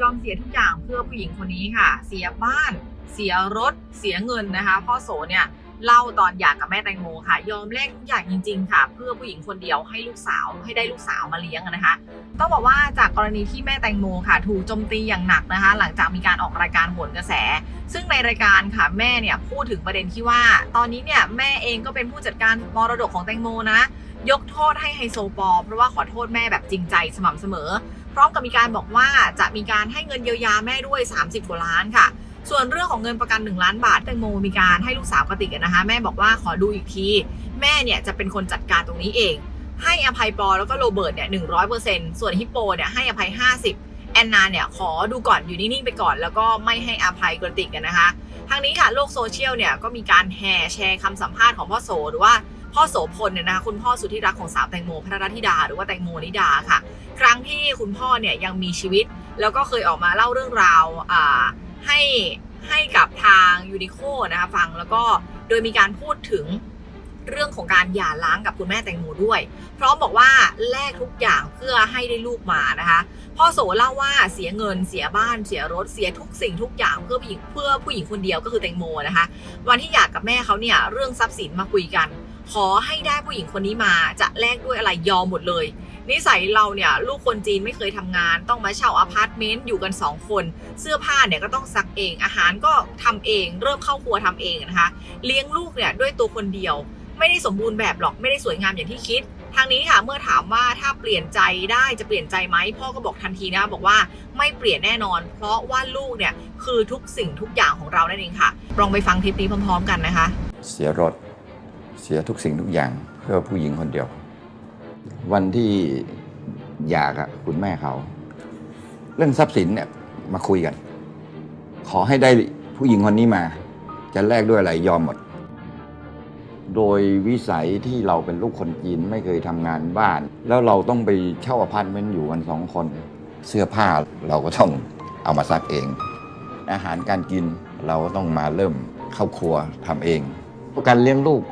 ยอมเสียทุกอย่างเพื่อผู้หญิงคนนี้ค่ะ เสียบ้าน เสียรถ เสียเงินนะคะพ่อโสเนี่ยเล่าตอนหย่ากกับแม่แตงโมค่ะ ยอมแลกทุกอย่างจริง ๆ ค่ะ เพื่อผู้หญิงคนเดียวให้ลูกสาวให้ได้ลูกสาวมาเลี้ยงนะคะต้องบอกว่าจากกรณีที่แม่แตงโมค่ะ ถูกโจมตีอย่างหนักนะคะ หลังจากมีการออกรายการโหนกระแส ซึ่งในรายการค่ะแม่เนี่ยพูดถึงประเด็นที่ว่า ตอนนี้เนี่ยแม่เองก็เป็นผู้จัดการมรดกของแตงโมนะ ยกโทษให้ไฮโซปอเพราะว่าขอโทษแม่แบบจริงใจสม่ำเสมอ พร้อมกับมีการบอกว่าจะมีการให้เงินเยียวยาแม่ด้วย 30 กว่าล้านค่ะ ส่วนเรื่องของเงินประกัน 1 ล้านบาทแตงโมมีการให้ลูกสาวกติกนะคะ แม่บอกว่าขอดูอีกที แม่เนี่ยจะเป็นคนจัดการตรงนี้เอง ให้อภัยปอแล้วก็โรเบิร์ตเนี่ยหนึ่งร้อยเปอร์เซนต์ส่วนฮิปโปเนี่ยให้อภัย50แอนนาเนี่ยขอดูก่อนอยู่นิ่งๆไปก่อน แล้วก็ไม่ให้อภัยกระติกอะนนะคะทางนี้ค่ะโลกโซเชียลเนี่ยก็มีการแห่แชร์คำสัมภาษณ์ของพ่อโสหรือว่า พ่อโสพลเนี่ยนะคะคุณพ่อสุดที่รักของสาวแตงโมพัทรธิดา หรือว่าแตงโมนิดาค่ะ ครั้งที่คุณพ่อเนี่ยยังมีชีวิต แล้วก็เคยออกมาเล่าเรื่องราวให้ให้กับทางยูนิโคนะคะฟังแล้วก็โดยมีการพูดถึงเรื่องของการหย่าร้างกับคุณแม่แตงโมด้วยพร้อมบอกว่าแลกทุกอย่างเพื่อให้ได้ลูกมานะคะ พ่อโสเล่าว่าเสียเงินเสียบ้านเสียรถเสียทุกสิ่งทุกอย่างเพื่อผู้หญิงเพื่อผู้หญิงคนเดียวก็คือแตงโมนะคะ วันที่หย่ากกับแม่เขาเนี่ยเรื่องทรัพย์สินมาคุยกัน ขอให้ได้ผู้หญิงคนนี้มาจะแลกด้วยอะไรยอมหมดเลย นิสัยเราเนี่ยลูกคนจีนไม่เคยทำงาน ต้องมาเช่าอพาร์ตเมนต์อยู่กัน 2 คน เสื้อผ้าเนี่ยก็ต้องซักเอง อาหารก็ทำเอง เริ่มเข้าครัวทำเองนะคะ เลี้ยงลูกเนี่ยด้วยตัวคนเดียว ไม่ได้สมบูรณ์แบบหรอกไม่ได้สวยงามอย่างที่คิดทางนี้ค่ะเมื่อถามว่าถ้าเปลี่ยนใจได้จะเปลี่ยนใจไหมพ่อก็บอกทันทีนะบอกว่าไม่เปลี่ยนแน่นอน เพราะว่าลูกเนี่ยคือทุกสิ่งทุกอย่างของเรานั่นเองค่ะลองไปฟังคลิปนี้พร้อม ๆ กันนะคะ เสียรถ เสียทุกสิ่งทุกอย่างเพื่อผู้หญิงคนเดียว วันที่หย่ากับคุณแม่เขา เรื่องทรัพย์สินเนี่ยมาคุยกัน ขอให้ได้ผู้หญิงคนนี้มา จะแลกด้วยอะไรยอมหมด โดยวิสัยที่เราเป็นลูกคนจีนไม่เคยทำงานบ้าน แล้วเราต้องไปเช่าอพาร์ตเมนต์อยู่กันสองคน เสื้อผ้าเราก็ต้องเอามาซักเอง อาหารการกินเราก็ต้องมาเริ่มเข้าครัวทำเองการเลี้ยงลูก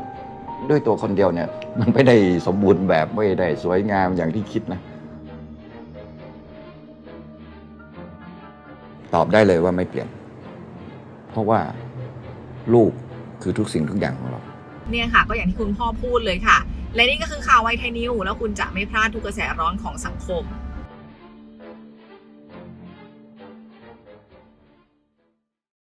ด้วยตัวคนเดียวเนี่ย มันไม่ได้สมบูรณ์แบบไม่ได้สวยงามอย่างที่คิดนะ ตอบได้เลยว่าไม่เปลี่ยน เพราะว่าลูกคือทุกสิ่งทุกอย่างของเรา เนี่ยค่ะ ก็อย่างที่คุณพ่อพูดเลยค่ะ และนี่ก็คือข่าวไวไทยนิวแล้วคุณจะไม่พลาดทุกกระแสร้อนของสังคม